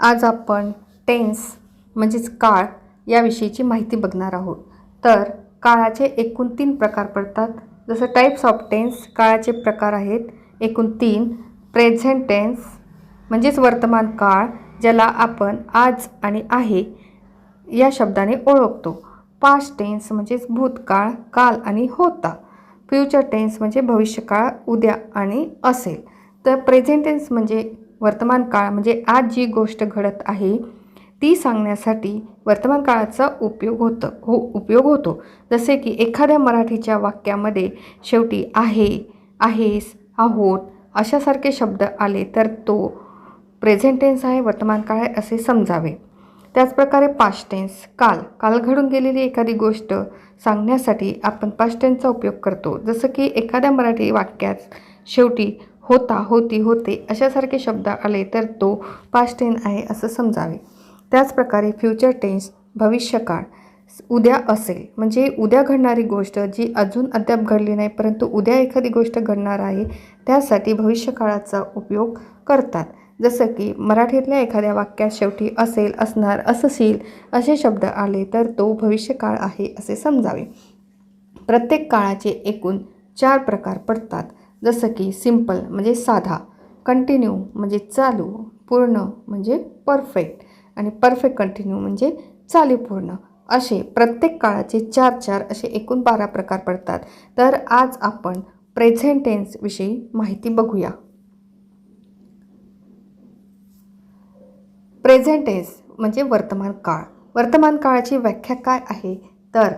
आज आपण टेन्स म्हणजेच काळ याविषयीची माहिती बघणार आहोत. तर काळाचे एकूण तीन प्रकार पडतात. जसं टाईप्स ऑफ टेन्स काळाचे प्रकार आहेत. एकूण तीन प्रेझेंट टेन्स म्हणजेच वर्तमान काळ ज्याला आपण आज आणि आहे या शब्दाने ओळखतो. पास्ट टेन्स म्हणजेच भूतकाळ काल आणि होता. फ्युचर टेन्स म्हणजे भविष्यकाळ उद्या आणि असेल. तर प्रेझेंट टेन्स म्हणजे वर्तमान काळ म्हणजे आज जी गोष्ट घडत आहे ती सांगण्यासाठी वर्तमान काळाचा उपयोग होतं हो उपयोग होतो. जसे की एखाद्या मराठीच्या वाक्यामध्ये शेवटी आहे आहेस आहोत अशासारखे शब्द आले तर तो प्रेझेंट टेन्स आहे वर्तमान काळ आहे असे समजावे. त्याचप्रकारे पास्ट टेन्स काल काल घडून गेलेली एखादी गोष्ट सांगण्यासाठी आपण पास्ट टेन्सचा उपयोग करतो. जसं की एखाद्या मराठी वाक्यात शेवटी होता होती होते अशासारखे शब्द आले तर तो पास्ट टेन आहे असं समजावे. त्याचप्रकारे फ्युचर टेन्स भविष्यकाळ उद्या असेल. म्हणजे उद्या घडणारी गोष्ट जी अजून अद्याप घडली नाही परंतु उद्या एखादी गोष्ट घडणार आहे त्यासाठी भविष्यकाळाचा उपयोग करतात. जसं की मराठीतल्या एखाद्या वाक्यात शेवटी असेल असणार असशील असे शब्द आले तर तो भविष्यकाळ आहे असे समजावे. प्रत्येक काळाचे एकूण चार प्रकार पडतात. जसं की सिंपल म्हणजे साधा कंटिन्यू म्हणजे चालू पूर्ण म्हणजे परफेक्ट आणि परफेक्ट कंटिन्यू म्हणजे चालीपूर्ण असे प्रत्येक काळाचे चार चार असे एकूण बारा प्रकार पडतात. तर आज आपण प्रेझेंट टेन्सविषयी माहिती बघूया. प्रेझेंट टेन्स म्हणजे वर्तमान काळ. वर्तमान काळाची व्याख्या काय आहे? तर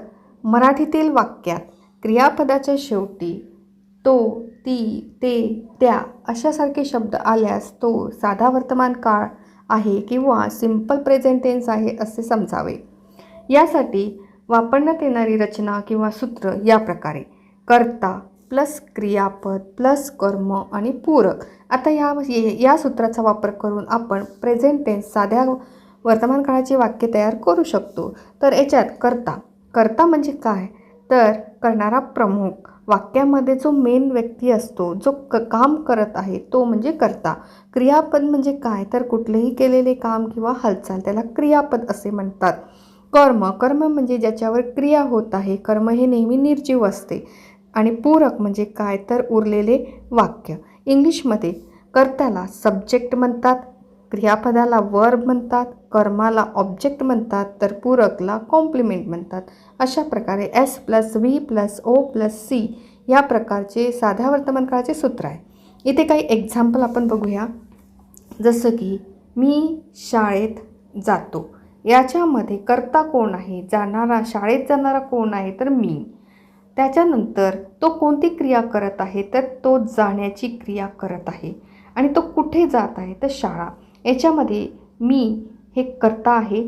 मराठीतील वाक्यात क्रियापदाच्या शेवटी तो ती ते त्या अशासारखे शब्द आल्यास तो साधा वर्तमान काळ आहे किंवा सिंपल प्रेझेंट टेन्स आहे असे समजावे. यासाठी वापरण्यात येणारी रचना किंवा सूत्र या प्रकारे. कर्ता प्लस क्रियापद प्लस कर्म आणि पूरक. आता या या सूत्राचा वापर करून आपण प्रेझेंट टेन्स साध्या वर्तमान काळाची वाक्य तयार करू शकतो. तर याच्यात कर्ता. कर्ता म्हणजे काय? तर करणारा प्रमुख. वाक्यामध्ये जो मेन व्यक्ती असतो जो क काम करत आहे तो म्हणजे कर्ता. क्रियापद म्हणजे काय? तर कुठलेही केलेले काम किंवा हालचाल त्याला क्रियापद असे म्हणतात. कर्म कर्म म्हणजे ज्याच्यावर क्रिया होत आहे कर्म हे नेहमी निर्जीव असते. आणि पूरक म्हणजे काय? तर उरलेले वाक्य. इंग्लिशमध्ये कर्त्याला सब्जेक्ट म्हणतात. क्रियापदाला वर्ब म्हणतात कर्माला ऑब्जेक्ट म्हणतात तर पूरकला कॉम्प्लिमेंट म्हणतात. अशा प्रकारे S plus V plus O plus C या प्रकारचे साध्या वर्तमान काळाचे सूत्र आहे. इथे काही एक्झाम्पल आपण बघूया. जसं की मी शाळेत जातो. याच्यामध्ये कर्ता कोण आहे? जाणारा शाळेत जाणारा कोण आहे? तर मी. त्याच्यानंतर तो कोणती क्रिया करत आहे? तर तो जाण्याची क्रिया करत आहे. आणि तो कुठे जात आहे? तर शाळा. याच्यामध्ये मी हे कर्ता आहे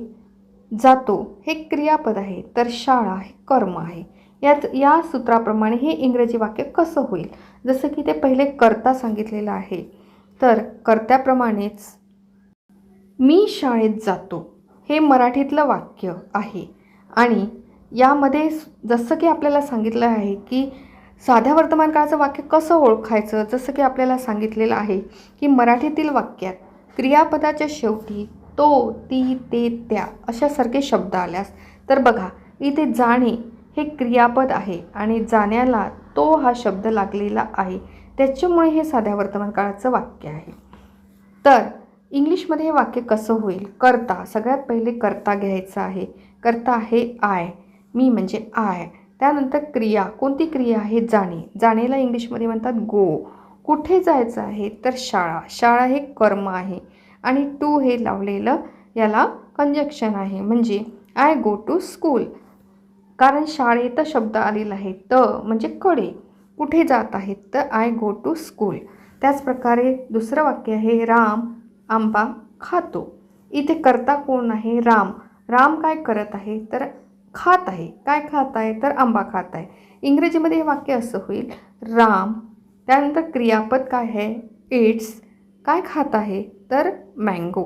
जातो हे क्रियापद आहे तर शाळा हे कर्म आहे. यात या सूत्राप्रमाणे हे इंग्रजी वाक्य कसं होईल? जसं की ते पहिले कर्ता सांगितलेलं आहे तर कर्त्याप्रमाणेच मी शाळेत जातो हे मराठीतलं वाक्य आहे. आणि यामध्ये जसं की आपल्याला सांगितलं आहे की साध्या वर्तमान काळाचं वाक्य कसं ओळखायचं? जसं की आपल्याला सांगितलेलं आहे की मराठीतील वाक्यात क्रियापदाच्या शेवटी तो ती ते त्या अशासारखे शब्द आल्यास तर बघा इथे जाणे हे क्रियापद आहे आणि जाण्याला तो हा शब्द लागलेला आहे. त्याच्यामुळे हे साध्या वर्तमान काळाचं वाक्य आहे. तर इंग्लिशमध्ये हे वाक्य कसं होईल? करता सगळ्यात पहिले करता घ्यायचं आहे. करता आहे आय मी म्हणजे आय त्यानंतर क्रिया कोणती क्रिया आहे? जाणे. जाणेला इंग्लिशमध्ये म्हणतात गो कुठे जायचं आहे? तर शाळा. शाळा हे कर्म आहे. आणि टू हे लावलेलं याला कंजक्शन आहे. म्हणजे आय गो टू स्कूल कारण शाळेत शब्द आलेला आहे. त म्हणजे कडे. कुठे जात आहेत तर आय गो टू स्कूल त्याचप्रकारे दुसरं वाक्य आहे राम आंबा खातो. इथे करता कोण आहे? राम. राम काय करत आहे? तर खात आहे. काय खात आहे? तर आंबा खात आहे. इंग्रजीमध्ये हे वाक्य असं होईल. राम त्यानंतर क्रियापद काय आहे? इट्स काय खात आहे? तर mango.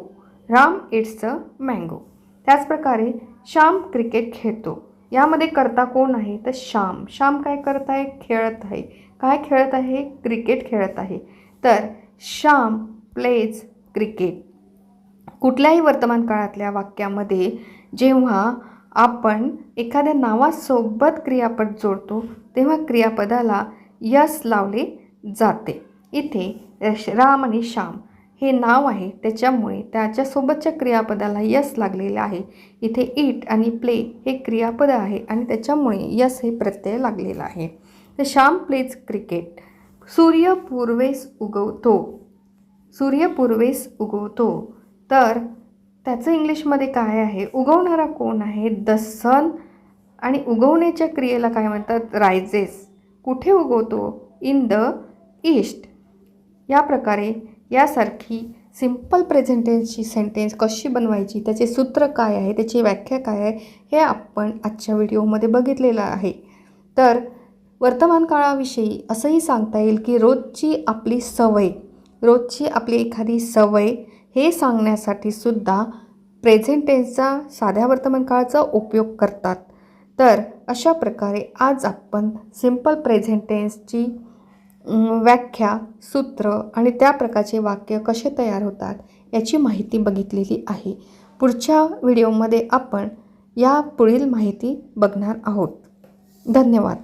Ram it's a mango. त्याचप्रकारे श्याम क्रिकेट खेळतो. यामध्ये करता कोण आहे? तर श्याम. श्याम काय करत आहे? खेळत आहे. काय खेळत आहे? क्रिकेट खेळत आहे. तर श्याम प्लेज क्रिकेट कुठल्याही वर्तमान काळातल्या वाक्यामध्ये जेव्हा आपण एखाद्या नावासोबत क्रियापद जोडतो तेव्हा क्रियापदाला यस लावले जाते. इथे राम आणि श्याम हे नाव आहे. त्याच्यामुळे त्याच्यासोबतच्या क्रियापदाला यस लागलेलं आहे. इथे इट आणि प्ले हे क्रियापद आहे आणि त्याच्यामुळे यस हे प्रत्यय लागलेलं आहे. तर श्याम प्लेज क्रिकेट. सूर्य पूर्वेस उगवतो. सूर्य पूर्वेस उगवतो. तर त्याचं इंग्लिशमध्ये काय आहे? उगवणारा कोण आहे? The sun. आणि उगवण्याच्या क्रियेला काय म्हणतात? रायजेस कुठे उगवतो? इन द इष्ट या प्रकारे यासारखी सिंपल प्रेझेंटेन्सची सेंटेन्स कशी बनवायची त्याचे सूत्र काय आहे त्याची व्याख्या काय आहे हे आपण आजच्या व्हिडिओमध्ये बघितलेलं आहे. तर वर्तमान काळाविषयी असंही सांगता येईल की रोजची आपली सवय रोजची आपली एखादी सवय हे सांगण्यासाठी सुद्धा प्रेझेंटेन्सचा साध्या वर्तमान काळाचा उपयोग करतात. तर अशा प्रकारे आज आपण सिंपल प्रेझेंटेन्सची व्याख्या सूत्र आणि त्या प्रकारचे वाक्य कसे तयार होतात याची माहिती बघितलेली आहे. पुढच्या व्हिडिओमध्ये आपण या पुढील माहिती बघणार आहोत. धन्यवाद.